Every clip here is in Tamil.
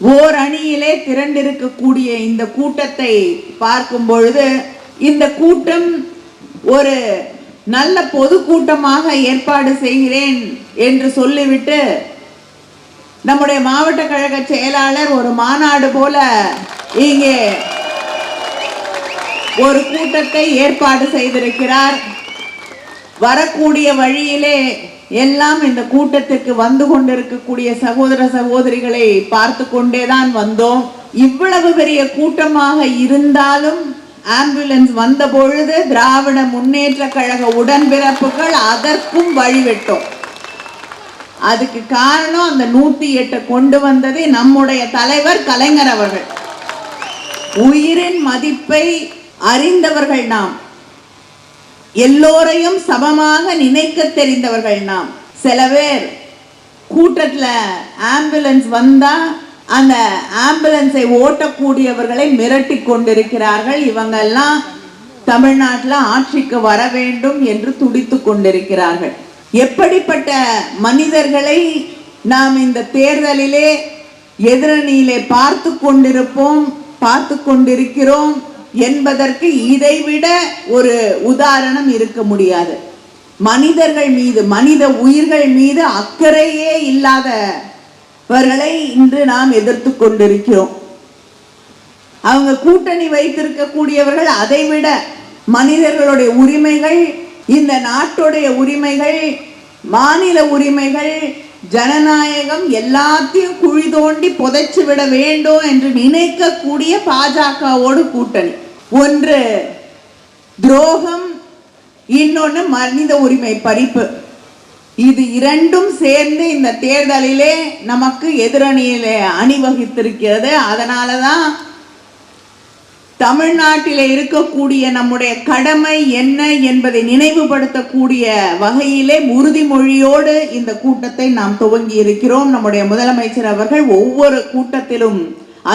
ஓர் அணியிலே திரண்டிருக்கக்கூடிய இந்த கூட்டத்தை பார்க்கும் பொழுது இந்த கூட்டம் ஒரு நல்ல பொதுக்கூட்டமாக ஏற்பாடு செய்கிறேன் என்று சொல்லிவிட்டு நம்முடைய மாவட்ட கழக செயலாளர் ஒரு மாநாடு போல இங்கே ஒரு கூட்டத்தை ஏற்பாடு செய்திருக்கிறார். வரக்கூடிய வழியிலே எல்லாம் இந்த கூட்டத்திற்கு வந்து கொண்டிருக்கக்கூடிய சகோதர சகோதரிகளை பார்த்து கொண்டேதான் வந்தோம். இவ்வளவு பெரிய கூட்டமாக இருந்தாலும் ஆம்புலன்ஸ் வந்த பொழுது திராவிட முன்னேற்ற கழக உடன்பிறப்புகள் அதற்கும் வழிவிட்டோம். அதுக்கு காரணம் அந்த நூத்தி எட்டு கொண்டு வந்தது நம்முடைய தலைவர் கலைஞர் அவர்கள். உயிரின் மதிப்பை அறிந்தவர்கள் நாம். எல்லோரையும் சமமாக நினைக்க தெரிந்தவர்கள் நாம். சில பேர் கூட்டத்தில் ஆம்புலன்ஸ் வந்தா அந்த ஆம்புலன்ஸை ஓட்டக்கூடியவர்களை மிரட்டி கொண்டிருக்கிறார்கள். இவங்கெல்லாம் தமிழ்நாட்டில் ஆட்சிக்கு வர வேண்டும் என்று துடித்து கொண்டிருக்கிறார்கள். எப்படிப்பட்ட மனிதர்களை நாம் இந்த தேர்தலிலே எதிரணியிலே பார்த்து கொண்டிருப்போம் பார்த்து கொண்டிருக்கிறோம். என்பதற்கு இதைவிட ஒரு உதாரணம் இருக்க முடியாது. மனிதர்கள் மீது மனித உயிர்கள் மீது அக்கறையே இல்லாதவர்களை இன்று நாம் எதிர்த்து கொண்டிருக்கிறோம். அவங்க கூட்டணி வைத்திருக்கக்கூடியவர்கள் அதைவிட மனிதர்களுடைய உரிமைகள் இந்த நாட்டுடைய உரிமைகள் மாநில உரிமைகள் ஜனநாயகம் எல்லாத்தையும் குழி தோண்டி புதைச்சு விட வேண்டும் என்று நினைக்கக்கூடிய பாஜகவோடு கூட்டணி. ஒன்று துரோகம் இன்னொன்று மனித உரிமை பறிப்பு. இது இரண்டும் சேர்ந்து இந்த தேர்தலிலே நமக்கு எதிரணியிலே அணிவகுத்திருக்கிறது. அதனால தான் தமிழ்நாட்டில் இருக்கக்கூடிய நம்முடைய கடமை என்ன என்பதை நினைவுபடுத்தக்கூடிய வகையிலே உறுதிமொழியோடு இந்த கூட்டத்தை நாம் துவங்கி இருக்கிறோம். நம்முடைய முதலமைச்சர் அவர்கள் ஒவ்வொரு கூட்டத்திலும்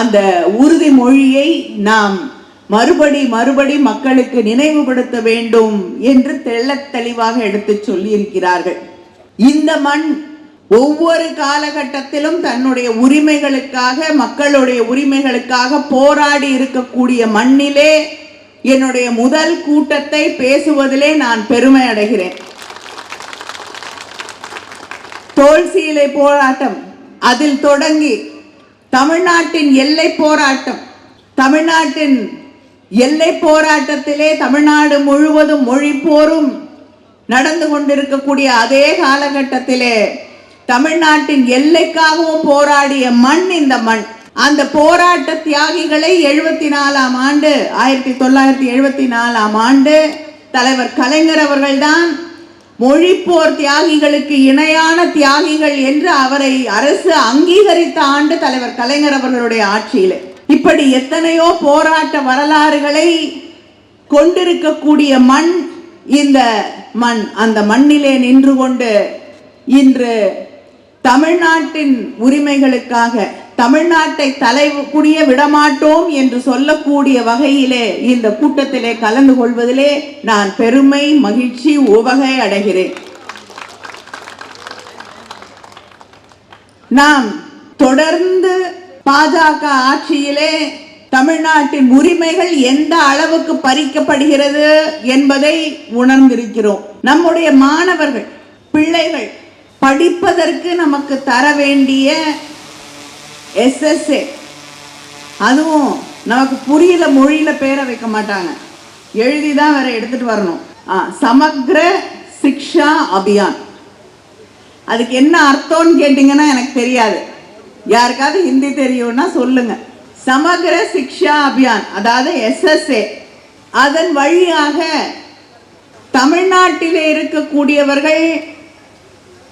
அந்த உறுதிமொழியை நாம் மறுபடி மறுபடி மக்களுக்கு நினைவுபடுத்த வேண்டும் என்று தெள்ளத் தெளிவாக எடுத்து சொல்லியிருக்கிறார்கள். இந்த மண் ஒவ்வொரு காலகட்டத்திலும் தன்னுடைய உரிமைகளுக்காக மக்களுடைய உரிமைகளுக்காக போராடி இருக்கக்கூடிய மண்ணிலே என்னுடைய முதல் கூட்டத்தை பேசுவதிலே நான் பெருமை அடைகிறேன். தோல் சீலை போராட்டம் அதில் தொடங்கி தமிழ்நாட்டின் எல்லை போராட்டம் தமிழ்நாட்டின் எல்லை போராட்டத்திலே தமிழ்நாடு முழுவதும் மொழி போரும் நடந்து கொண்டிருக்கக்கூடிய அதே காலகட்டத்திலே தமிழ்நாட்டின் எல்லைக்காகவும் போராடிய மண் இந்த மண். அந்த போராட்ட தியாகிகளை எழுபத்தி நாலாம் ஆண்டு ஆயிரத்தி தொள்ளாயிரத்தி எழுபத்தி நாலாம் ஆண்டு தலைவர் கலைஞர் அவர்கள்தான் மொழிப்போர் தியாகிகளுக்கு இணையான தியாகிகள் என்று அவரை அரசு அங்கீகரித்த ஆண்டு தலைவர் கலைஞர் அவர்களுடைய ஆட்சியில். இப்படி எத்தனையோ போராட்ட வரலாறுகளை கொண்டிருக்கக்கூடிய மண் இந்த மண் அந்த மண்ணிலே நின்று கொண்டு இன்று தமிழ்நாட்டின் உரிமைகளுக்காக தமிழ்நாட்டை தலை குனிய விடமாட்டோம் என்று சொல்லக்கூடிய வகையிலே இந்த கூட்டத்திலே கலந்து கொள்வதிலே நான் பெருமை மகிழ்ச்சி உவகை அடைகிறேன். நாம் தொடர்ந்து பாஜக ஆட்சியிலே தமிழ்நாட்டின் உரிமைகள் எந்த அளவுக்கு பறிக்கப்படுகிறது என்பதை உணர்ந்திருக்கிறோம். நம்முடைய மாணவர்கள் பிள்ளைகள் படிப்பதற்கு நமக்கு தர வேண்டிய எஸ்எஸ்ஏ அதுவும் நமக்கு புரியல மொழியில பேரை வைக்க மாட்டாங்க. எழுதி தான் வேற எடுத்துட்டு வரணும். சமக்ர சிக்ஷா அபியான். அதுக்கு என்ன அர்த்தம்னு கேட்டிங்கன்னா எனக்கு தெரியாது. யாருக்காவது ஹிந்தி தெரியும்னா சொல்லுங்க. சமகர சிக்ஷா அபியான் அதாவது எஸ்எஸ்ஏ அதன் வழியாக தமிழ்நாட்டிலே இருக்கக்கூடியவர்கள்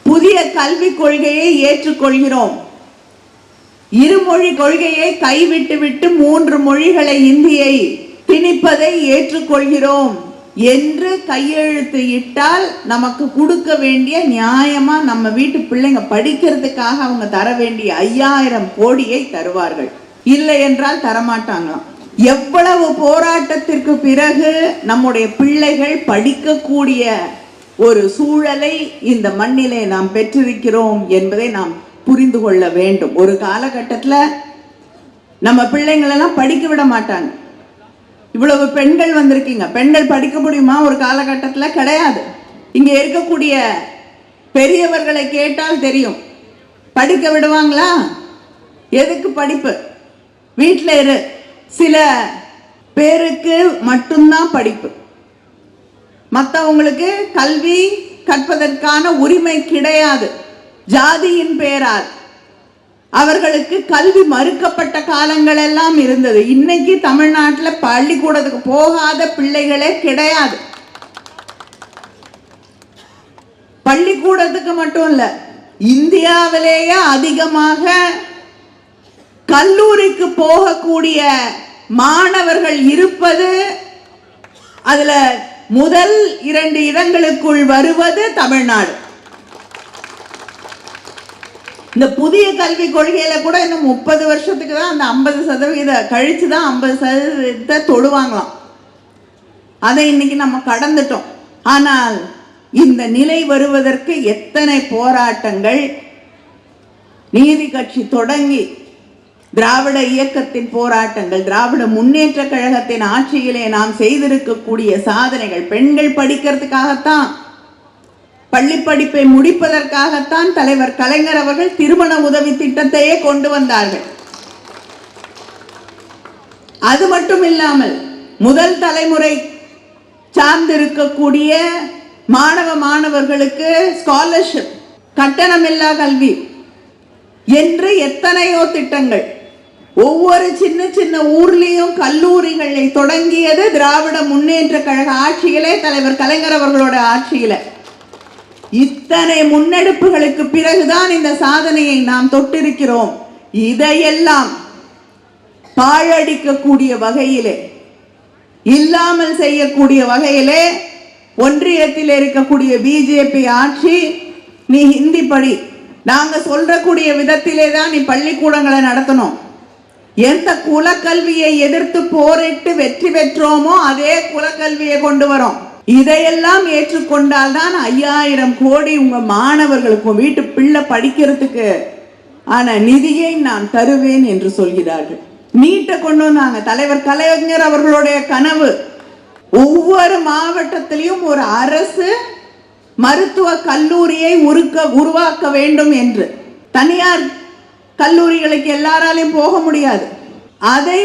புதிய கல்விக் கொள்கையை ஏற்றுக்கொள்கிறோம். இருமொழி கொள்கையை கைவிட்டு விட்டு மூன்று மொழிகளை இந்தியை திணிப்பதை ஏற்றுக்கொள்கிறோம். என்று கையெழுத்து இட்டால் நமக்கு கொடுக்க வேண்டிய நியாயமாக நம்ம வீட்டு பிள்ளைங்க படிக்கிறதுக்காக அவங்க தர வேண்டிய ஐயாயிரம் கோடியை தருவார்கள். இல்லை என்றால் தரமாட்டாங்களாம். எவ்வளவு போராட்டத்திற்கு பிறகு நம்முடைய பிள்ளைகள் படிக்கக்கூடிய ஒரு சூழலை இந்த மண்ணிலே நாம் பெற்றிருக்கிறோம் என்பதை நாம் புரிந்து கொள்ள வேண்டும். ஒரு காலகட்டத்தில் நம்ம பிள்ளைங்களெல்லாம் படிக்க விட மாட்டாங்க. இவ்வளவு பெண்கள் வந்திருக்கீங்க. பெண்கள் படிக்க முடியுமா? ஒரு காலகட்டத்தில் கிடையாது. இங்கே இருக்கக்கூடிய பெரியவர்களை கேட்டால் தெரியும். படிக்க விடுவாங்களா? எதுக்கு படிப்பு? வீட்டில் இரு. சில பேருக்கு மட்டும்தான் படிப்பு. மற்றவங்களுக்கு கல்வி கற்பதற்கான உரிமை கிடையாது. ஜாதியின் பெயரால் அவர்களுக்கு கல்வி மறுக்கப்பட்ட காலங்கள் எல்லாம் இருந்தது. இன்னைக்கு தமிழ்நாட்டில் பள்ளிக்கூடத்துக்கு போகாத பிள்ளைகளே கிடையாது. பள்ளிக்கூடத்துக்கு மட்டும் இல்லை இந்தியாவிலேயே அதிகமாக கல்லூரிக்கு போகக்கூடிய மாணவர்கள் இருப்பது அதில் முதல் இரண்டு இடங்களுக்குள் வருவது தமிழ்நாடு. இந்த புதிய கல்விக் கொள்கையில கூட இன்னும் முப்பது வருஷத்துக்கு தான் அந்த ஐம்பது சதவீத கழிச்சு தான் ஐம்பது சதவீதத்தை தொடுவாங்களாம் அதை இன்னைக்கு நம்ம கடந்துட்டோம். ஆனால் இந்த நிலை வருவதற்கு எத்தனை போராட்டங்கள்? நீதி கட்சி தொடங்கி திராவிட இயக்கத்தின் போராட்டங்கள் திராவிட முன்னேற்ற கழகத்தின் ஆட்சியிலே நாம் செய்திருக்கக்கூடிய சாதனைகள் பெண்கள் படிக்கிறதுக்காகத்தான் பள்ளி படிப்பை முடிப்பதற்காகத்தான் தலைவர் கலைஞர் அவர்கள் திருமண உதவி திட்டத்தையே கொண்டு வந்தார்கள். அது மட்டும் இல்லாமல் முதல் தலைமுறை சார்ந்திருக்கக்கூடிய மாணவ மாணவர்களுக்கு ஸ்காலர்ஷிப் கட்டணமில்லா கல்வி என்று எத்தனையோ திட்டங்கள். ஒவ்வொரு சின்ன சின்ன ஊர்லேயும் கல்லூரிகளை தொடங்கியது திராவிட முன்னேற்ற கழக ஆட்சியிலே தலைவர் கலைஞர் அவர்களோட ஆட்சியில. இத்தனை முன்னெடுப்புகளுக்கு பிறகுதான் இந்த சாதனையை நாம் தொட்டிருக்கிறோம். இதையெல்லாம் பாழடிக்கக்கூடிய வகையிலே இல்லாமல் செய்யக்கூடிய வகையிலே ஒன்றியத்தில் இருக்கக்கூடிய பிஜேபி ஆட்சி நீ ஹிந்தி படி நாங்க சொல்றக்கூடிய விதத்திலே தான் நீ பள்ளிக்கூடங்களை நடத்தணும். எந்த குலக்கல்வியை எதிர்த்து போரிட்டு வெற்றி பெற்றோமோ அதே குலக்கல்வியை கொண்டு வரோம். இதையெல்லாம் ஏற்றுக்கொண்டால் தான் ஐயாயிரம் கோடி உங்கள் மாணவர்களுக்கும் வீட்டு பிள்ளை படிக்கிறதுக்கு ஆன நிதியை நான் தருவேன் என்று சொல்கிறார்கள். நீட்டை கொண்டு வந்தாங்க. தலைவர் கலைஞர் அவர்களுடைய கனவு. ஒவ்வொரு மாவட்டத்திலையும் ஒரு அரசு மருத்துவ கல்லூரியை உருக்க உருவாக்க வேண்டும் என்று. தனியார் கல்லூரிகளுக்கு எல்லாராலையும் போக முடியாது. அதை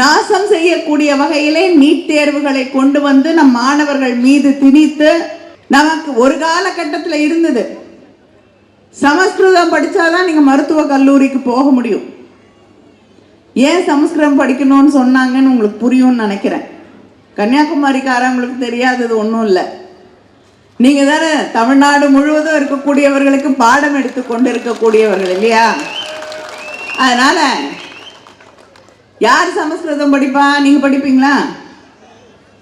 நாசம் செய்யக்கூடிய வகையிலே நீட் தேர்வுகளை கொண்டு வந்து நம் மாணவர்கள் மீது திணித்து நமக்கு ஒரு காலகட்டத்தில் இருந்தது. சமஸ்கிருதம் படித்தாதான் நீங்கள் மருத்துவ கல்லூரிக்கு போக முடியும். ஏன் சமஸ்கிருதம் படிக்கணும்னு சொன்னாங்கன்னு உங்களுக்கு புரியும்னு நினைக்கிறேன். கன்னியாகுமரிக்காரங்களுக்கு தெரியாதது ஒன்றும் இல்லை. நீங்கள் தானே தமிழ்நாடு முழுவதும் இருக்கக்கூடியவர்களுக்கு பாடம் எடுத்து கொண்டு இருக்கக்கூடியவர்கள் இல்லையா? அதனால யார் சமஸ்கிருதம் படிப்பா? நீங்கள் படிப்பீங்களா?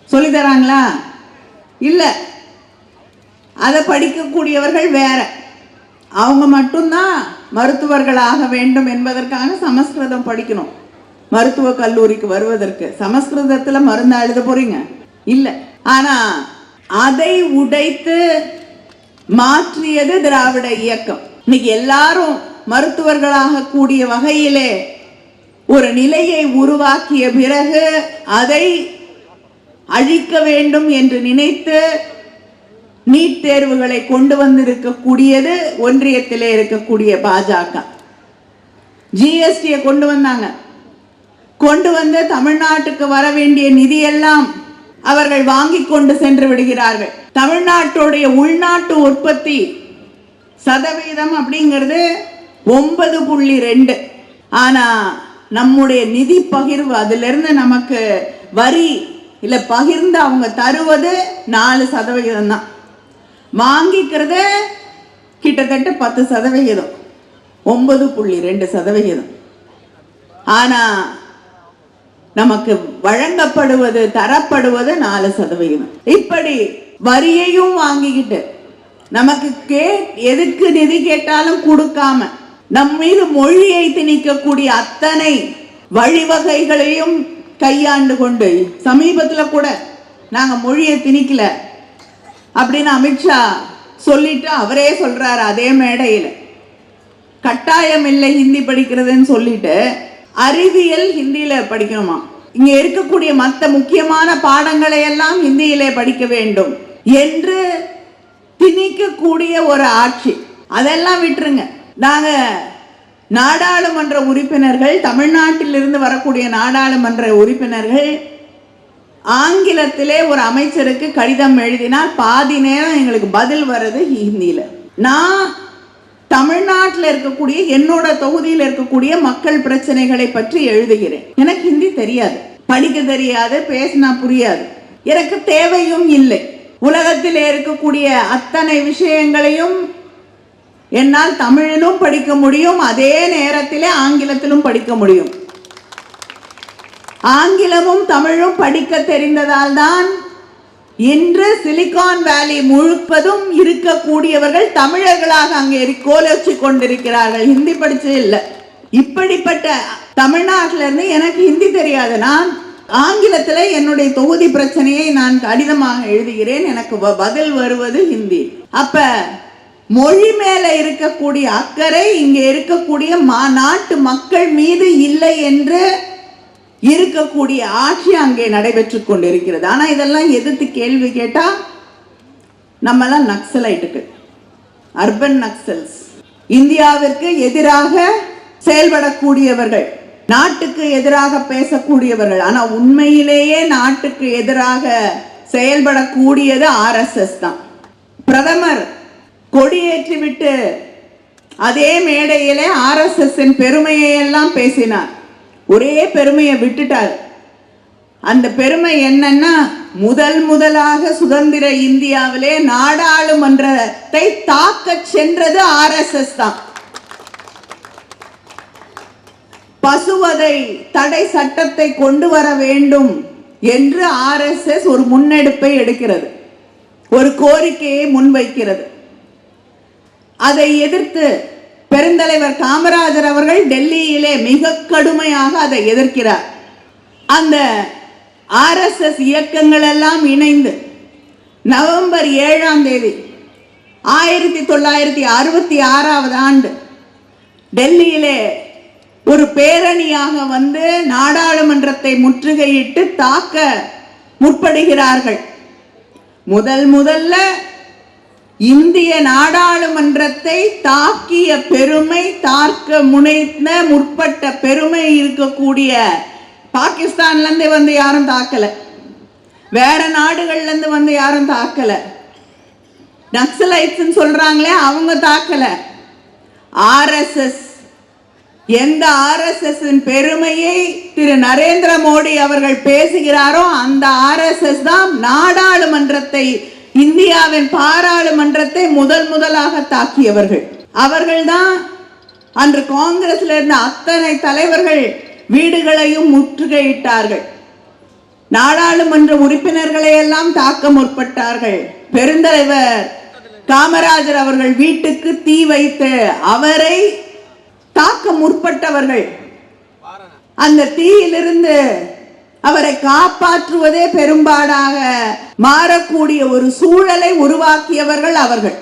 சொல்லி தராங்களா இல்லை. அதை படிக்கக்கூடியவர்கள் வேற. அவங்க மட்டும்தான் மருத்துவர்களாக வேண்டும் என்பதற்காக சமஸ்கிருதம் படிக்கணும். மருத்துவ கல்லூரிக்கு வருவதற்கு. சமஸ்கிருதத்தில் மருந்து எழுத போறீங்க? இல்லை. ஆனால் அதை உடைத்து மாற்றியது திராவிட இயக்கம். இன்னைக்கு எல்லாரும் மருத்துவர்களாக கூடிய வகையிலே ஒரு நிலையை உருவாக்கிய பிறகு அதை அழிக்க வேண்டும் என்று நினைத்து நீட் தேர்வுகளை கொண்டு வந்திருக்கக்கூடியது ஒன்றியத்திலே இருக்கக்கூடிய பாஜக. ஜிஎஸ்டியை கொண்டு வந்தாங்க. கொண்டு வந்து தமிழ்நாட்டுக்கு வர வேண்டிய நிதியெல்லாம் அவர்கள் வாங்கி கொண்டு சென்று விடுகிறார்கள். தமிழ்நாட்டுடைய உள்நாட்டு உற்பத்தி சதவீதம் அப்படிங்கிறது ஒன்பது புள்ளி ரெண்டு. ஆனால் நம்முடைய நிதி பகிர்வு அதிலிருந்து நமக்கு வரி இல்லை பகிர்ந்து அவங்க தருவது நாலு சதவிகிதம் தான். வாங்கிக்கிறது கிட்டத்தட்ட பத்து சதவிகிதம். ஒன்பது புள்ளி ரெண்டு சதவிகிதம். ஆனா நமக்கு வழங்கப்படுவது தரப்படுவது நாலு சதவிகிதம். இப்படி வரியையும் வாங்கிக்கிட்டு நமக்கு கே எதுக்கு நிதி கேட்டாலும் கொடுக்காம நம் மீது மொழியை திணிக்கக்கூடிய அத்தனை வழிவகைகளையும் கையாண்டு கொண்டு சமீபத்தில் கூட நாங்கள் மொழியை திணிக்கல அப்படின்னு அமித்ஷா சொல்லிட்டு அவரே சொல்றாரு அதே மேடையில். கட்டாயம் இல்லை ஹிந்தி படிக்கிறதுன்னு சொல்லிட்டு அறிவியல் ஹிந்தியில் படிக்கணுமா? இங்கே இருக்கக்கூடிய மற்ற முக்கியமான பாடங்களை எல்லாம் ஹிந்தியிலே படிக்க வேண்டும் என்று திணிக்கக்கூடிய ஒரு ஆட்சி. அதெல்லாம் விட்டுருங்க. நாங்கள் நாடாளுமன்ற உறுப்பினர்கள் தமிழ்நாட்டிலிருந்து வரக்கூடிய நாடாளுமன்ற உறுப்பினர்கள் ஆங்கிலத்திலே ஒரு அமைச்சருக்கு கடிதம் எழுதினால் பாதி நேரம் எங்களுக்கு பதில் வர்றது ஹிந்தியில். நான் தமிழ்நாட்டில் இருக்கக்கூடிய என்னோட தொகுதியில் இருக்கக்கூடிய மக்கள் பிரச்சனைகளை பற்றி எழுதுகிறேன். எனக்கு ஹிந்தி தெரியாது. படிக்க தெரியாது பேசினா புரியாது. எனக்கு தேவையும் இல்லை. உலகத்தில் இருக்கக்கூடிய அத்தனை விஷயங்களையும் என்னால் தமிழிலும் படிக்க முடியும் அதே நேரத்திலே ஆங்கிலத்திலும் படிக்க முடியும். ஆங்கிலமும் தமிழும் படிக்க தெரிந்ததால் தான் இன்று சிலிகான் வேலி முழுப்பதும் இருக்கக்கூடியவர்கள் தமிழர்களாக அங்கே கோலோச்சி கொண்டிருக்கிறார்கள். ஹிந்தி படிச்சு இல்லை. இப்படிப்பட்ட தமிழ்நாட்டிலிருந்து எனக்கு ஹிந்தி தெரியாது. நான் ஆங்கிலத்தில் என்னுடைய தொகுதி பிரச்சனையை நான் கடிதமாக எழுதுகிறேன். எனக்கு பதில் வருவது ஹிந்தி. அப்போ மொழி மேலே இருக்கக்கூடிய அக்கறை இங்கே இருக்கக்கூடிய மா நாட்டு மக்கள் மீது இல்லை என்று இருக்கக்கூடிய ஆட்சி அங்கே நடைபெற்று கொண்டிருக்கிறது. ஆனால் இதெல்லாம் எதிர்த்து கேள்வி கேட்டால் நம்மெல்லாம் நக்சலைட்டுக்கு அர்பன் நக்சல்ஸ். இந்தியாவிற்கு எதிராக செயல்படக்கூடியவர்கள் நாட்டுக்கு எதிராக பேசக்கூடியவர்கள். ஆனால் உண்மையிலேயே நாட்டுக்கு எதிராக செயல்படக்கூடியது ஆர்எஸ்எஸ் தான். பிரதமர் கொடியேற்றிவிட்டு அதே மேடையிலே ஆர்எஸ்எஸ்ஸின் பெருமையை எல்லாம் பேசினார். ஒரே பெருமையை விட்டுட்டார். அந்த பெருமை என்னன்னா முதல் முதலாக சுதந்திர இந்தியாவிலே நாடாளுமன்றத்தை தாக்க சென்றது ஆர்எஸ்எஸ் தான். பசுவதை தடை சட்டத்தை கொண்டு வர வேண்டும் என்று ஆர்எஸ்எஸ் ஒரு முன்னெடுப்பை எடுக்கிறது. ஒரு கோரிக்கையை முன்வைக்கிறது. அதை எதிர்த்து பெருந்தலைவர் காமராஜர் அவர்கள் டெல்லியிலே மிக கடுமையாக அதை எதிர்க்கிறார். அந்த ஆர்எஸ்எஸ் இயக்கங்கள் எல்லாம் இணைந்து நவம்பர் ஏழாம் தேதி ஆயிரத்தி தொள்ளாயிரத்தி அறுபத்தி ஆறாவது ஆண்டு டெல்லியிலே ஒரு பேரணியாக வந்து நாடாளுமன்றத்தை முற்றுகையிட்டு தாக்க முற்படுகிறார்கள். முதல் முதல்ல இந்திய நாடாளுமன்றத்தை தாக்கிய பெருமை தாக்க முனைந்த முற்பட்ட பெருமை இருக்கக்கூடிய பாகிஸ்தான்ல இருந்து வந்து யாரும் தாக்கல. வேற நாடுகள்ல இருந்து வந்து யாரும் தாக்கல. நக்சலைட்ஸ் சொல்றாங்களே அவங்க தாக்கல. ஆர்எஸ்எஸ் எந்த ஆர்எஸ்எஸ் பெருமையை திரு நரேந்திர மோடி அவர்கள் பேசுகிறாரோ அந்த ஆர்எஸ்எஸ் தான் நாடாளுமன்றத்தை இந்தியாவின் பாராளுமன்றத்தை முதல் முதலாக தாக்கியவர்கள். அவர்கள்தான் அன்று காங்கிரஸ்ல இருந்த அத்தனை தலைவர்கள் வீடுகளையும் முற்றுகையிட்டார்கள். நாடாளுமன்ற உறுப்பினர்களை எல்லாம் தாக்க முற்பட்டார்கள். பெருந்தலைவர் காமராஜர் அவர்கள் வீட்டுக்கு தீ வைத்து அவரை தாக்க முற்பட்டவர்கள். அந்த தீயிலிருந்து அவரை காப்பாற்றுவதே பெரும்பாடாக மாறக்கூடிய ஒரு சூழலை உருவாக்கியவர்கள் அவர்கள்.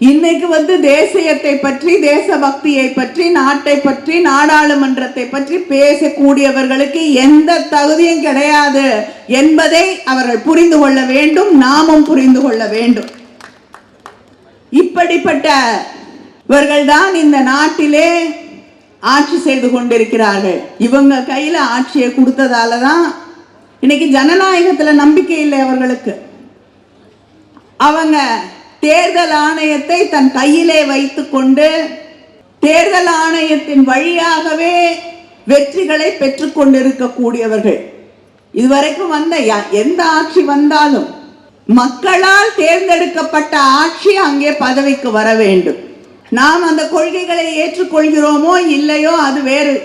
இன்னைக்கு வந்து தேசியத்தை பற்றி தேசபக்தியை பற்றி நாட்டை பற்றி நாடாளுமன்றத்தை பற்றி பேசக்கூடியவர்களுக்கு எந்த தகுதியும் கிடையாது என்பதை அவர்கள் புரிந்து கொள்ள வேண்டும் நாமும் புரிந்து கொள்ள வேண்டும். இப்படிப்பட்ட இவர்கள்தான் இந்த நாட்டிலே ஆட்சி செய்து கொண்டிருக்கிறார்கள். இவங்க கையில் ஆட்சியை கொடுத்ததால தான் இன்னைக்கு ஜனநாயகத்தில் நம்பிக்கை இல்லை அவர்களுக்கு. அவங்க தேர்தல் ஆணையத்தை தன் கையிலே வைத்துக்கொண்டு தேர்தல் ஆணையத்தின் வழியாகவே வெற்றிகளை பெற்றுக்கொண்டிருக்கக்கூடியவர்கள் இதுவரைக்கும் வந்த யா- எந்த ஆட்சி வந்தாலும் மக்களால் தேர்ந்தெடுக்கப்பட்ட ஆட்சி அங்கே பதவிக்கு வர வேண்டும். நாம் அந்த கொள்கைகளை ஏற்றுக்கொள்கிறோமோ இல்லையோ அது வேறு.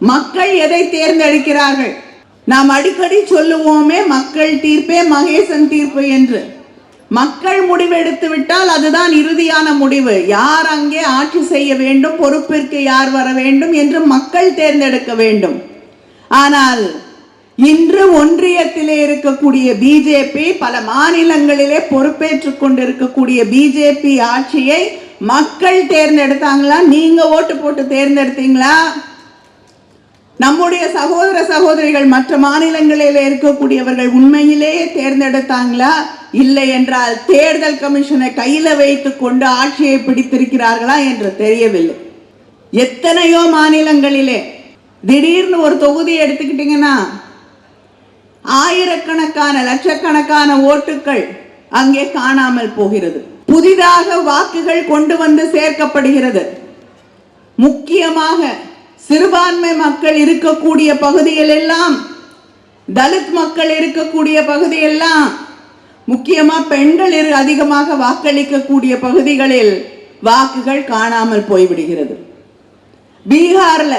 மக்கள் எதை தேர்ந்தெடுக்கிறார்கள்? நாம் அடிக்கடி சொல்லுவோமே மக்கள் தீர்ப்பே மகேசன் தீர்ப்பு என்று. மக்கள் முடிவெடுத்து விட்டால் அதுதான் இறுதியான முடிவு. யார் அங்கே ஆட்சி செய்ய வேண்டும் பொறுப்பிற்கு யார் வர வேண்டும் என்று மக்கள் தேர்ந்தெடுக்க வேண்டும். ஆனால் இன்று ஒன்றியத்திலே இருக்கக்கூடிய பிஜேபி பல மாநிலங்களிலே பொறுப்பேற்றுக் கொண்டிருக்கக்கூடிய பிஜேபி ஆட்சியை மக்கள் தேர்ந்தெடுத்தாங்களா? நீங்க ஓட்டு போட்டு தேர்ந்தெடுத்தீங்களா? நம்முடைய சகோதர சகோதரிகள் மற்ற மாநிலங்களில் இருக்கக்கூடியவர்கள் உண்மையிலேயே தேர்ந்தெடுத்தாங்களா? இல்லை என்றால் தேர்தல் கமிஷனை கையில வைத்துக் கொண்டு ஆட்சியை பிடித்திருக்கிறார்களா என்று தெரியவில்லை. எத்தனையோ மாநிலங்களிலே திடீர்னு ஒரு தொகுதி எடுத்துக்கிட்டீங்கன்னா ஆயிரக்கணக்கான லட்சக்கணக்கான ஓட்டுகள் அங்கே காணாமல் போகிறது. புதிதாக வாக்குகள் கொண்டு வந்து சேர்க்கப்படுகிறது. முக்கியமாக சிறுபான்மை மக்கள் இருக்கக்கூடிய பகுதிகள் எல்லாம் தலித் மக்கள் இருக்கக்கூடிய பகுதியெல்லாம் முக்கியமா பெண்கள் இரு அதிகமாக வாக்களிக்கக்கூடிய பகுதிகளில் வாக்குகள் காணாமல் போய்விடுகிறது. பீகார்ல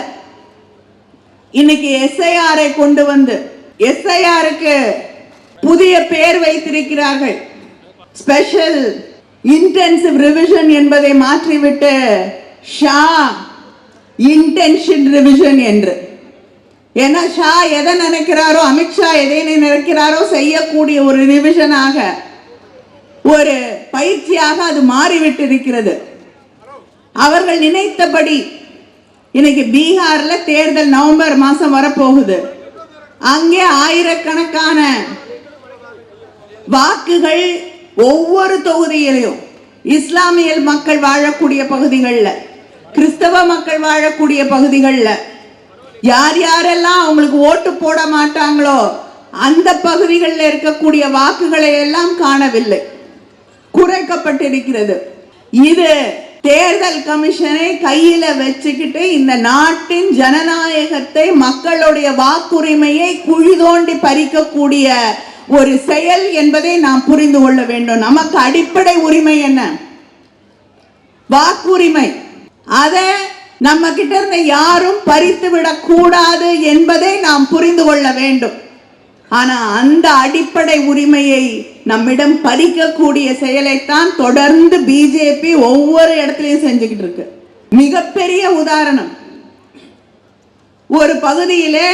இன்னைக்கு எஸ்ஐஆரை கொண்டு வந்து எஸ்ஐஆருக்கு புதிய பெயர் வைத்திருக்கிறார்கள். ஸ்பெஷல் இன்டென்சிவ் ரிவிஷன் என்பதை மாற்றிவிட்டு ஷா இன்டென்ஷன் ரிவிஷன் என்று. ஏன்னா ஷா எதை நினைக்கிறாரோ அமித்ஷா எதை நினைக்கிறாரோ செய்யக்கூடிய ஒரு ரிவிஷனாக ஒரு பயிற்சியாக அது மாறிவிட்டிருக்கிறது. அவர்கள் நினைத்தபடி இன்னைக்கு பீகாரில் தேர்தல் நவம்பர் மாதம் வரப்போகுது. அங்கே ஆயிரக்கணக்கான வாக்குகள் ஒவ்வொரு தொகுதியிலையும் இஸ்லாமிய மக்கள் வாழக்கூடிய பகுதிகளில் கிறிஸ்தவ மக்கள் வாழக்கூடிய பகுதிகளில் யார் யாரெல்லாம் அவங்களுக்கு ஓட்டு போட மாட்டாங்களோ அந்த பகுதிகளில் இருக்கக்கூடிய வாக்குகளை எல்லாம் காணவில்லை. குறைக்கப்பட்டிருக்கிறது. இது தேர்தல் கமிஷனை கையில வச்சுக்கிட்டு இந்த நாட்டின் ஜனநாயகத்தை மக்களுடைய வாக்குரிமையை குழி தோண்டி பறிக்கக்கூடிய ஒரு செயல் என்பதை நாம் புரிந்து கொள்ள வேண்டும். நமக்கு அடிப்படை உரிமை என்ன? வாக்குரிமை. அதை நம்ம கிட்ட இருந்து யாரும் பறித்து விடக் கூடாது என்பதை நாம் புரிந்து கொள்ள வேண்டும். ஆனா அந்த அடிப்படை உரிமையை நம்மிடம் பறிக்கக்கூடிய செயலைத்தான் தொடர்ந்து பிஜேபி ஒவ்வொரு இடத்துலயும் செஞ்சுக்கிட்டு இருக்கு. மிகப்பெரிய உதாரணம். ஒரு பகுதியிலே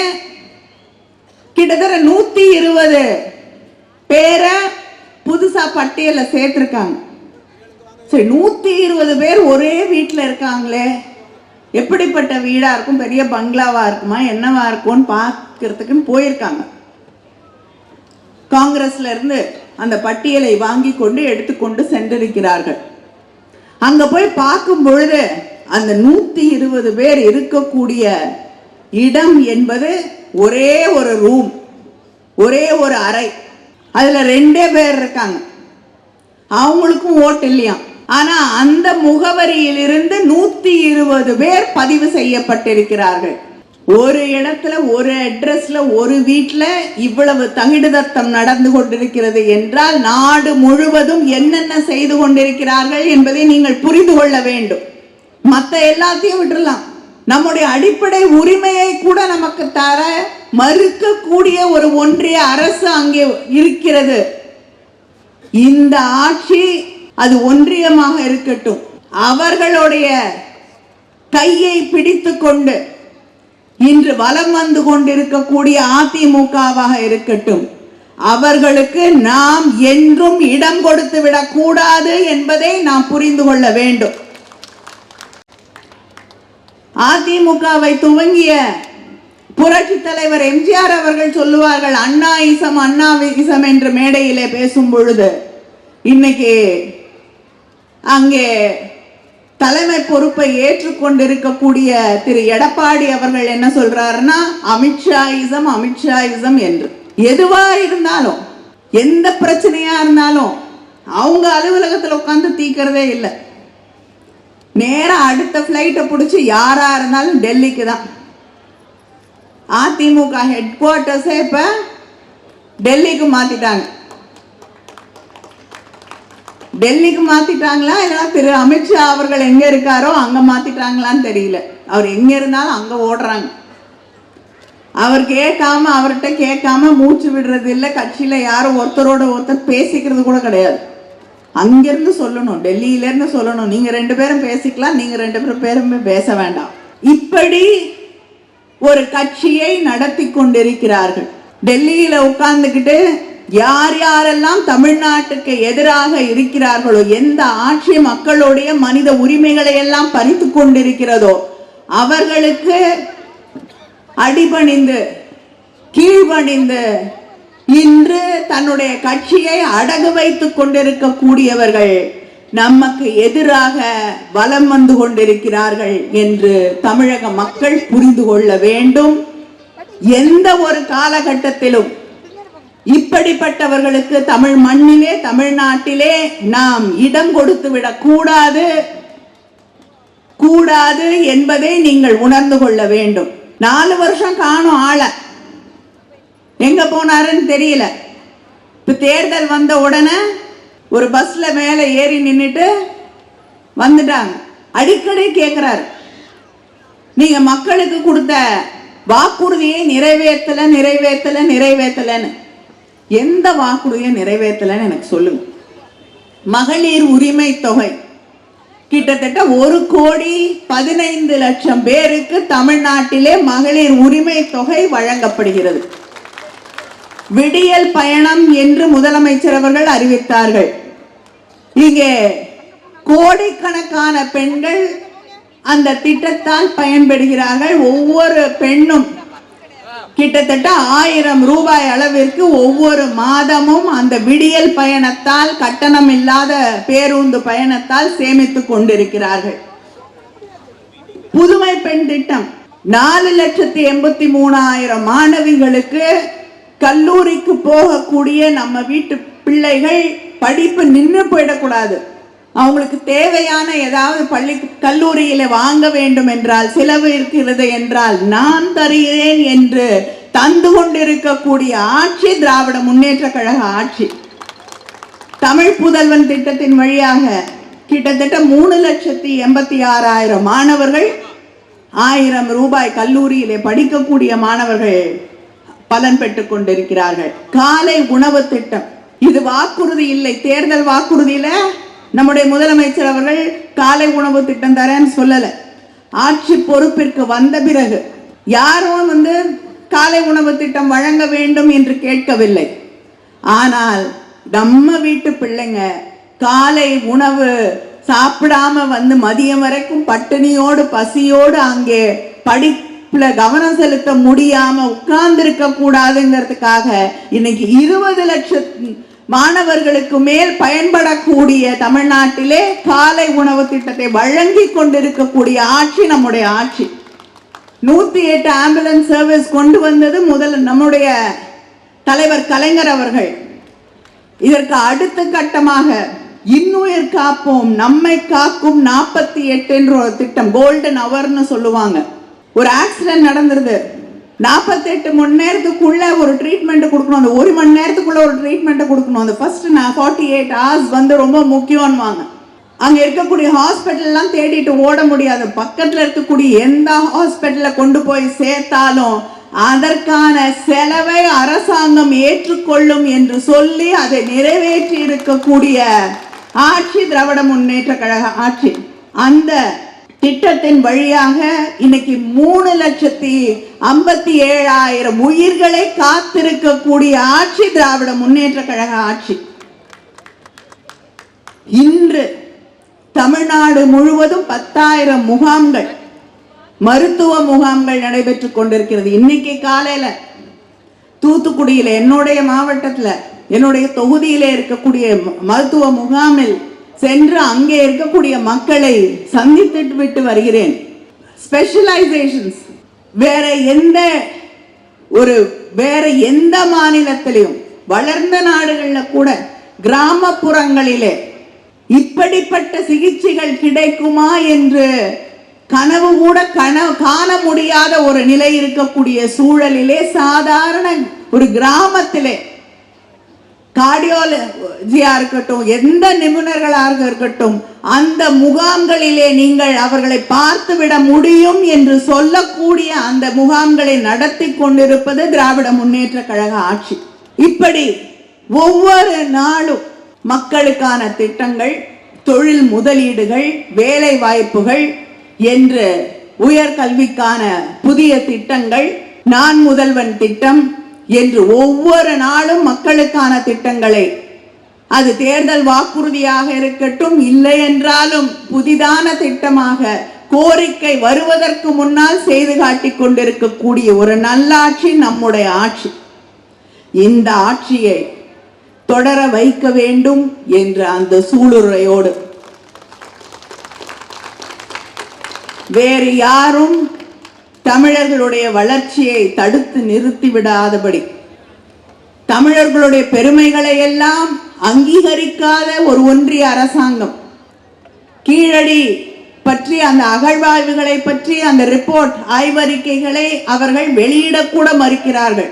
கிட்டத்தட்ட நூத்தி இருபது பேரை புதுசா பட்டியல சேர்த்திருக்காங்க. சரி நூத்தி இருபது பேர் ஒரே வீட்டில் இருக்காங்களே. எப்படிப்பட்ட வீடா இருக்கும்? பெரிய பங்களாவா இருக்குமா? என்னவா இருக்கும்னு பார்க்கறதுக்குன்னு போயிருக்காங்க. காங்கிரஸ்ல இருந்து அந்த பட்டியலை வாங்கி கொண்டு எடுத்துக்கொண்டு சென்றிருக்கிறார்கள். அங்க போய் பார்க்கும் பொழுது அந்த நூத்தி இருபது பேர் இருக்கக்கூடிய இடம் என்பது ஒரே ஒரு ரூம் ஒரே ஒரு அறை. அதில் ரெண்டே பேர் இருக்காங்க. அவங்களுக்கும் ஓட்டு இல்லையாம் ஆனால் அந்த முகவரியிலிருந்து நூற்றி இருபது பேர் பதிவு செய்யப்பட்டிருக்கிறார்கள். ஒரு இடத்துல ஒரு அட்ரஸ்ல ஒரு வீட்டில் இவ்வளவு தகிடுதத்தம் நடந்து கொண்டிருக்கிறது என்றால் நாடு முழுவதும் என்னென்ன செய்து கொண்டிருக்கிறார்கள் என்பதை நீங்கள் புரிந்து கொள்ள வேண்டும். மற்ற எல்லாத்தையும் விட்டுறலாம். நம்முடைய அடிப்படை உரிமையை கூட நமக்கு தர மறுக்கக்கூடிய ஒரு ஒன்றிய அரசு அங்கே இருக்கிறது. இந்த ஆட்சி அது ஒன்றியமாக இருக்கட்டும். அவர்களுடைய கையை பிடித்து கொண்டு இன்று வலம் வந்து கொண்டிருக்கக்கூடிய அதிமுகவாக இருக்கட்டும். அவர்களுக்கு நாம் என்றும் இடம் கொடுத்து விடக்கூடாது என்பதை நாம் புரிந்து கொள்ள வேண்டும். அதிமுகவை துவங்கிய புரட்சி தலைவர் எம்ஜிஆர் அவர்கள் சொல்லுவார்கள் அண்ணா இசம் அண்ணா இசம் என்று மேடையிலே பேசும் பொழுது இன்னைக்கு அங்கே தலைமை பொறுப்பை ஏற்றுக்கொண்டிருக்கக்கூடிய திரு எடப்பாடி அவர்கள் என்ன சொல்றாருன்னா அமித்ஷா இசம் அமித்ஷா இசம் என்று. எதுவா இருந்தாலும் எந்த பிரச்சனையா இருந்தாலும் அவங்க அலுவலகத்தில் உட்காந்து தீக்கிறதே இல்லை. நேராக அடுத்த ஃப்ளைட்டை பிடிச்சி யாரா இருந்தாலும் டெல்லிக்கு தான். அதிமுக ஹெட் குவார்ட்டர்ஸே இப்போ டெல்லிக்கு மாத்திட்டாங்க. டெல்லிக்கு மாத்திட்டாங்களா? இல்லைனா திரு அமித்ஷா அவர்கள் எங்க இருக்காரோ அங்க மாத்திட்டாங்களான்னு தெரியல. அவர் எங்க இருந்தாலும் அங்க ஓடுறாங்க. அவர் கேட்காம அவர்கிட்ட கேட்காம மூச்சு விடுறது இல்லை. கட்சியில யாரும் ஒருத்தரோட ஒருத்தர் பேசிக்கிறது கூட கிடையாது. அங்கிருந்து சொல்லணும் டெல்லியிலேருந்து சொல்லணும். நீங்கள் ரெண்டு பேரும் பேசிக்கலாம் நீங்கள் ரெண்டு பேரும் பேருமே பேச வேண்டாம். இப்படி ஒரு கட்சியை நடத்தி கொண்டிருக்கிறார்கள். டெல்லியில உட்கார்ந்துக்கிட்டு யார் யாரெல்லாம் தமிழ்நாட்டுக்கு எதிராக இருக்கிறார்களோ எந்த ஆட்சி மக்களுடைய மனித உரிமைகளை எல்லாம் பறித்து கொண்டிருக்கிறதோ அவர்களுக்கு அடிபணிந்து கீழ்பணிந்து இன்று தன்னுடைய கட்சியை அடகு வைத்துக் கொண்டிருக்கக்கூடியவர்கள் நமக்கு எதிராக வலம் வந்து கொண்டிருக்கிறார்கள் என்று தமிழக மக்கள் புரிந்து கொள்ள வேண்டும். எந்த ஒரு காலகட்டத்திலும் இப்படிப்பட்டவர்களுக்கு தமிழ் மண்ணிலே தமிழ்நாட்டிலே நாம் இடம் கொடுத்து விடக் கூடாது. கூடாது என்பதை நீங்கள் உணர்ந்து கொள்ள வேண்டும். நாலு வருஷம் காணும் ஆளை. எங்க போனாருன்னு தெரியல. இப்ப தேர்தல் வந்த உடனே ஒரு பஸ்ல மேலே ஏறி நின்றுட்டு வந்துட்டாங்க. அடிக்கடி கேட்குறாரு நீங்க மக்களுக்கு கொடுத்த வாக்குறுதியை நிறைவேற்றல நிறைவேற்றல நிறைவேற்றலன்னு. எந்த வாக்குறுதியை நிறைவேற்றலன்னு எனக்கு சொல்லுங்க. மகளிர் உரிமை தொகை. கிட்டத்தட்ட ஒரு கோடி பதினைந்து லட்சம் பேருக்கு தமிழ்நாட்டிலே மகளிர் உரிமை தொகை வழங்கப்படுகிறது. விடியல் பயணம் என்று முதலமைச்சர் அவர்கள் அறிவித்தார்கள். இங்கே கோடிக்கணக்கான பெண்கள் அந்த திட்டத்தால் பயன்பெறுகிறார்கள் ஒவ்வொரு பெண்ணும் கிட்டத்தட்ட ஆயிரம் ரூபாய் அளவிற்கு ஒவ்வொரு மாதமும் அந்த விடியல் பயணத்தால் கட்டணம் இல்லாத பேருந்து பயணத்தால் சேமித்துக் கொண்டிருக்கிறார்கள். புதுமை பெண் திட்டம். நாலு லட்சத்தி எண்பத்தி மூணாயிரம் மாணவிகளுக்கு கல்லூரிக்கு போகக்கூடிய நம்ம வீட்டு பிள்ளைகள் படிப்பு நின்று போயிடக்கூடாது. அவங்களுக்கு தேவையான ஏதாவது பள்ளி கல்லூரியில வாங்க வேண்டும் என்றால் செலவு இருக்கிறது என்றால் நான் தருகிறேன் என்று தந்து கொண்டிருக்கக்கூடிய ஆட்சி திராவிட முன்னேற்ற கழக ஆட்சி. தமிழ் புதல்வன் திட்டத்தின் வழியாக கிட்டத்தட்ட மூணு லட்சத்தி எண்பத்தி ஆறாயிரம் மாணவர்கள் ஆயிரம் ரூபாய் கல்லூரியிலே படிக்கக்கூடிய மாணவர்கள் பலன் பெற்றுக் கொண்டிருக்கிறார்கள். காலை உணவு திட்டம். இது வாக்குறுதி இல்லை. தேர்தல் வாக்குறுதியில நம்முடைய முதலமைச்சர் அவர்கள் காலை உணவு திட்டம் தரேன்னு சொல்லல. ஆட்சி பொறுப்பிற்கு வந்த பிறகு யாரும் வந்து காலை உணவு திட்டம் வழங்க வேண்டும் என்று கேட்கவில்லை. ஆனால் நம்ம வீட்டு பிள்ளைங்க காலை உணவு சாப்பிடாம வந்து மதியம் வரைக்கும் பட்டினியோடு பசியோடு அங்கே படிப்புல கவனம் செலுத்த முடியாம உட்கார்ந்திருக்க கூடாதுங்கிறதுக்காக இன்னைக்கு இருபது லட்சம் மாணவர்களுக்கு மேல் பயன்படக்கூடிய தமிழ்நாட்டிலே காலை உணவு திட்டத்தை வழங்கி கொண்டிருக்கக்கூடிய ஆட்சி நம்முடைய ஆட்சி. நூற்றி எட்டு ஆம்புலன்ஸ் சர்வீஸ் கொண்டு வந்தது முதல் நம்முடைய தலைவர் கலைஞர் அவர்கள். இதற்கு அடுத்த கட்டமாக இன்னுயிர் காப்போம் நம்மை காக்கும் நாற்பத்தி எட்டு என்ற ஒரு திட்டம் கோல்டன் அவர்னு சொல்லுவாங்க. ஒரு ஆக்சிடென்ட் நடந்துருது. நாற்பத்தெட்டு மணி நேரத்துக்குள்ள ஒரு ட்ரீட்மெண்ட் கொடுக்கணும். அந்த ஒரு மணி நேரத்துக்குள்ள ஒரு ட்ரீட்மெண்ட் கொடுக்கணும். அந்த ஃபர்ஸ்ட் நான் ஃபார்ட்டி எயிட் ஹவர்ஸ் வந்து ரொம்ப முக்கியம்வாங்க அங்கே இருக்கக்கூடிய ஹாஸ்பிட்டல்லாம் தேடிட்டு ஓட முடியாது. பக்கத்தில் இருக்கக்கூடிய எந்த ஹாஸ்பிட்டலில் கொண்டு போய் சேர்த்தாலும் அதற்கான செலவை அரசாங்கம் ஏற்றுக்கொள்ளும் என்று சொல்லி அதை நிறைவேற்றி இருக்கக்கூடிய ஆட்சி திராவிட முன்னேற்ற கழக ஆட்சி. அந்த திட்டத்தின் வழியாக இன்னைக்கு மூணு லட்சத்தி ஐம்பத்தி ஏழாயிரம் உயிர்களை காத்திருக்கக்கூடிய ஆட்சி திராவிட முன்னேற்ற கழக ஆட்சி. இன்று தமிழ்நாடு முழுவதும் பத்தாயிரம் முகாம்கள் மருத்துவ முகாம்கள் நடைபெற்றுக் கொண்டிருக்கிறது. இன்னைக்கு காலையில தூத்துக்குடியில என்னுடைய மாவட்டத்தில் என்னுடைய தொகுதியில இருக்கக்கூடிய மருத்துவ முகாமில் சென்று அங்கே இருக்கக்கூடிய மக்களை சந்தித்துட்டு விட்டு வருகிறேன். ஸ்பெஷலைசேஷன்ஸ் வேற எந்த ஒரு வேற எந்த மாநிலத்திலையும் வளர்ந்த நாடுகளில் கூட கிராமப்புறங்களிலே இப்படிப்பட்ட சிகிச்சைகள் கிடைக்குமா என்று கனவு கூட கனவு காண முடியாத ஒரு நிலை இருக்கக்கூடிய சூழலிலே சாதாரண ஒரு கிராமத்திலே கார்டியாலஜியா இருக்கட்டும் எந்த நிபுணர்களாக இருக்கட்டும் அந்த முகாம்களிலே நீங்கள் அவர்களை பார்த்து விட முடியும் என்று சொல்லக்கூடிய அந்த முகாம்களை நடத்தி கொண்டிருப்பது திராவிட முன்னேற்ற கழக ஆட்சி. இப்படி ஒவ்வொரு நாளும் மக்களுக்கான திட்டங்கள் தொழில் முதலீடுகள் வேலை வாய்ப்புகள் என்று உயர்கல்விக்கான புதிய திட்டங்கள் நான் முதல்வன் திட்டம் என்று ஒவ்வொரு நாளும் மக்களுக்கான திட்டங்களை. அது தேர்தல் வாக்குறுதியாக இருக்கட்டும் இல்லை என்றாலும் புதிதான திட்டமாக கோரிக்கை வருவதற்கு முன்னால் செய்து காட்டிக் கொண்டிருக்கக்கூடிய ஒரு நல்லாட்சி நம்முடைய ஆட்சி. இந்த ஆட்சியை தொடர வைக்க வேண்டும் என்ற அந்த சூளுரையோடு. வேறு யாரும் தமிழர்களுடைய வளர்ச்சியை தடுத்து நிறுத்தி விடாதபடி தமிழர்களுடைய பெருமைகளை எல்லாம் அங்கீகரிக்காத ஒரு ஒன்றிய அரசாங்கம் கீழடி பற்றி அந்த அகழ்வாய்வுகளை பற்றி அந்த ரிப்போர்ட் ஆய்வறிக்கைகளை அவர்கள் வெளியிடக்கூட மறுக்கிறார்கள்.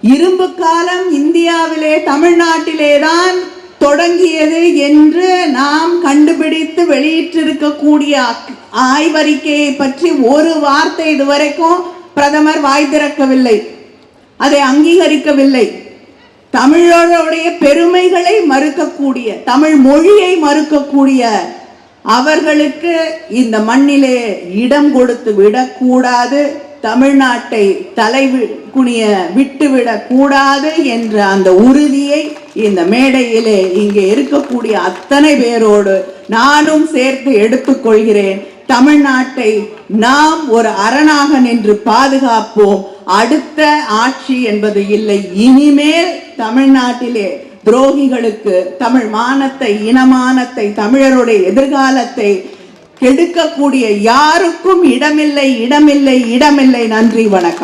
இரும்பு காலம் இந்தியாவிலே தமிழ்நாட்டிலே தான் தொடங்கியது என்று நாம் கண்டுபிடித்து வெளியிட்டிருக்கக்கூடிய ஆய்வறிக்கையை பற்றி ஒரு வார்த்தை இதுவரைக்கும் பிரதமர் வாய் திறக்கவில்லை. அதை அங்கீகரிக்கவில்லை. தமிழருடைய பெருமைகளை மறுக்கக்கூடிய தமிழ் மொழியை மறுக்கக்கூடிய அவர்களுக்கு இந்த மண்ணிலே இடம் கொடுத்து விடக்கூடாது. தமிழ்நாட்டை தலை வி- குனிய விட்டுவிடக் கூடாது என்ற அந்த உறுதியை இந்த மேடையிலே இங்கே இருக்கக்கூடிய அத்தனை பேரோடு நானும் சேர்த்து எடுத்துக்கொள்கிறேன் தமிழ்நாட்டை நாம் ஒரு அரணாக நின்று பாதுகாப்போம். அடுத்த ஆட்சி என்பது இல்லை. இனிமேல் தமிழ்நாட்டிலே துரோகிகளுக்கு தமிழ் மானத்தை இனமானத்தை தமிழருடைய எதிர்காலத்தை கெடுக்கக்கூடிய யாருக்கும் இடமில்லை இடமில்லை இடமில்லை. நன்றி வணக்கம்.